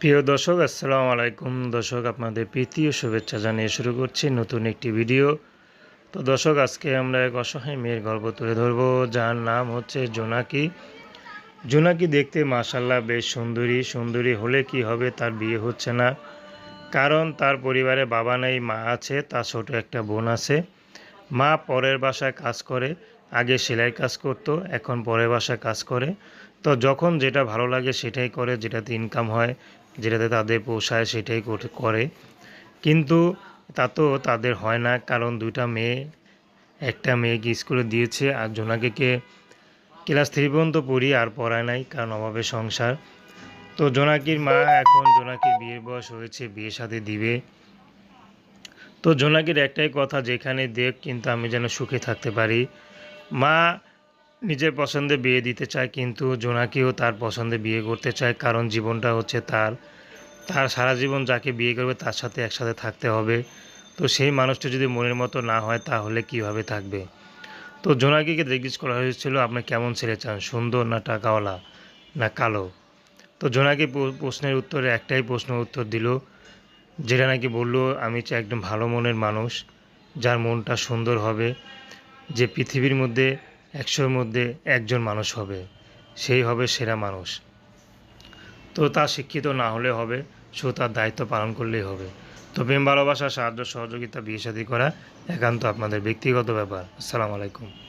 প্রিয় দর্শক, আসসালামু আলাইকুম। দর্শক, আপনাদের প্রীতি ও শুভেচ্ছা জানিয়ে শুরু করছি নতুন একটি ভিডিও। তো দর্শক, আজকে আমরা এক অসহায় মেয়ের গল্প তুলে ধরবো, যার নাম হচ্ছে জোনাকি। জোনাকি দেখতে মাসাল্লাহ বেশ সুন্দরী। সুন্দরী হলে কি হবে তার বিয়ে হচ্ছে না। কারণ তার পরিবারে বাবা নেই, মা আছে, তার ছোট একটা বোন আছে। মা পরের বাসায় কাজ করে। আগে সেলাই কাজ করতো, এখন পরের বাসায় কাজ করে। তো যখন যেটা ভালো লাগে সেটাই করে, যেটাতে ইনকাম হয়, যেটাতে তাদের পোষায় সেটাই করে- করে। কিন্তু তা তো তাদের হয় না, কারণ দুইটা মেয়ে, একটা মেয়েকে স্কুলে দিয়েছে, আর জোনাকিকে ক্লাস থ্রি পর্যন্ত পড়ি আর পড়ায় নাই, কারণ অভাবে সংসার। তো জোনাকির মা এখন জোনাকির বিয়ের বয়স হয়েছে, বিয়ের সাথে দিবে। তো জোনাকির একটাই কথা, যেখানে দেখ, কিন্তু আমি যেন সুখে থাকতে পারি। মা নিজের পছন্দে বিয়ে দিতে চায়, কিন্তু জোনাকিও তার পছন্দে বিয়ে করতে চায়, কারণ জীবনটা হচ্ছে তার। তার সারা জীবন যাকে বিয়ে করবে, তার সাথে একসাথে থাকতে হবে। তো সেই মানুষটা যদি মনের মতো না হয়, তাহলে কীভাবে থাকবে? তো জোনাকিকে জিজ্ঞেস করা হয়েছিল, আপনি কেমন ছেলে চান, সুন্দর না টাকাওয়ালা না কালো? তো জোনাকি প্রশ্নের উত্তরে একটাই প্রশ্ন উত্তর দিল, যেটা নাকি বলল, আমি চাই একদম ভালো মনের মানুষ, যার মনটা সুন্দর হবে। যে পৃথিবীর মধ্যে একশোর মধ্যে একজন মানুষ হবে, সেই হবে সেরা মানুষ। তো তা শিক্ষিত না হলে হবে শুধু তার দায়িত্ব পালন করলেই হবে। তো প্রেম, ভালোবাসা, সাহায্য, সহযোগিতা, বিয়ে সাদী করা একান্ত আপনাদের ব্যক্তিগত ব্যাপার। আসসালামু আলাইকুম।